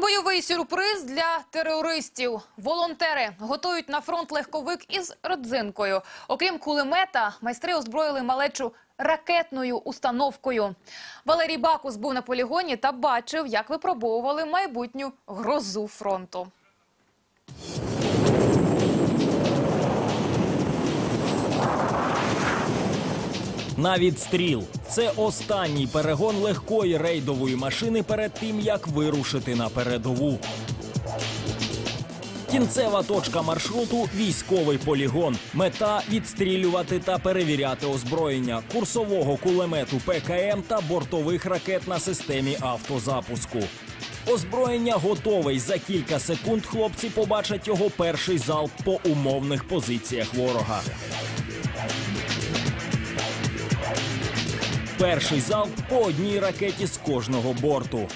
Бойовий сюрприз для терористів. Волонтери готують на фронт легковик із родзинкою. Окрім кулемета, майстри озброїли малечу ракетною установкою. Валерій Бакус був на полігоні та бачив, як випробовували майбутню грозу фронту. На відстріл. Це останній перегон легкої рейдової машини перед тим, як вирушити на передову. Кінцева точка маршруту військовий полігон. Мета відстрілювати та перевіряти озброєння курсового кулемету ПКМ та бортових ракет на системі автозапуску. Озброєння готове. й За кілька секунд хлопці побачать його перший залп по умовних позиціях ворога. Перший залп по одній ракеті з кожного борту.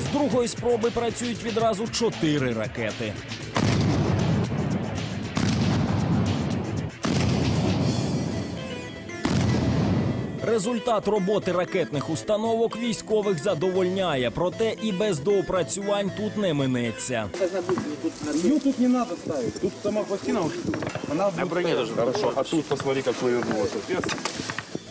З другої спроби працюють відразу чотири ракети. Результат роботи ракетних установок військових задовольняє, проте і без доопрацювань тут не минеться. Ну тут не надо ставить. Тут сама пластина. Она А броне даже хорошо. А тут посмотри, как повернулось. Капец.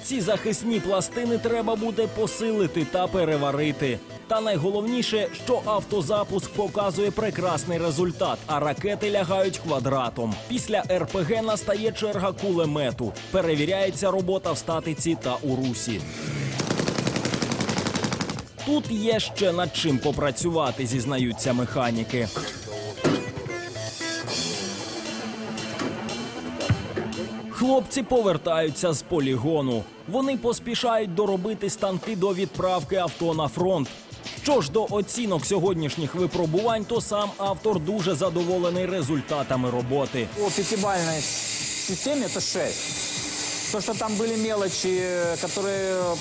Ці захисні пластини треба буде посилити та переварити. Та найголовніше, що автозапуск показує прекрасний результат, а ракети лягають квадратом. Після РПГ настає черга кулемету. Перевіряється робота в статиці та у русі. Тут є ще над чим попрацювати, зізнаються механіки. Хлопці повертаються з полігону. Вони поспішають доробити станки до відправки авто на фронт. Що ж до оцінок сьогоднішніх випробувань, то сам автор дуже задоволений результатами роботи. По пятибалльной системе это 6. То, что там были мелочи, э, которые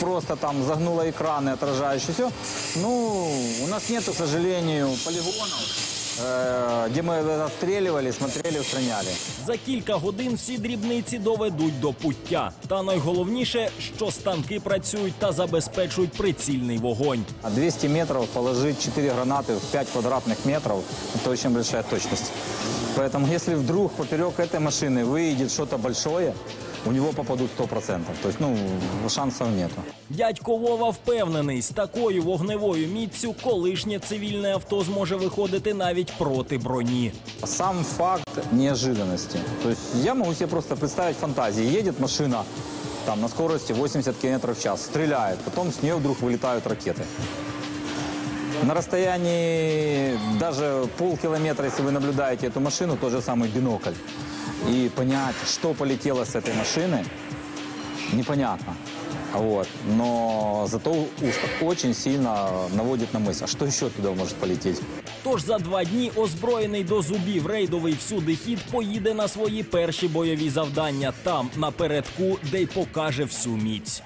просто там загнуло экраны, отражающие все. Ну, у нас нету, к сожалению, полигонов, э, где мы отстреливали, смотрели, устраняли. За кілька годин всі дрібниці доведуть до пуття. Та найголовніше, що станки працюють та забезпечують прицільний вогонь. А 200 метров положить 4 гранаты в 5 квадратных метров – это очень большая точность. Поэтому если вдруг поперек этой машины выйдет что-то большое, у него попадут 100%. То есть, ну, шансов нету. Дядько Вова впевнений, з такою вогневою міцю колишнє цивільне авто зможе виходити навіть проти броні. Сам факт неожиданности. То есть я могу себе просто представить фантазии. Едет машина там на скорости 80 км в час, стреляет, потом с нее вдруг вылетают ракеты. На расстоянии даже полкилометра, если вы наблюдаете эту машину, тот же самый бинокль, и понять, что полетело с этой машины, непонятно. Вот. Но зато уж очень сильно наводит на мысль, а что еще туда может полететь? Тож за два дні озброєний до зубів рейдовий всюди хід поїде на свої перші бойові завдання там, напередку, де й покаже всю міць.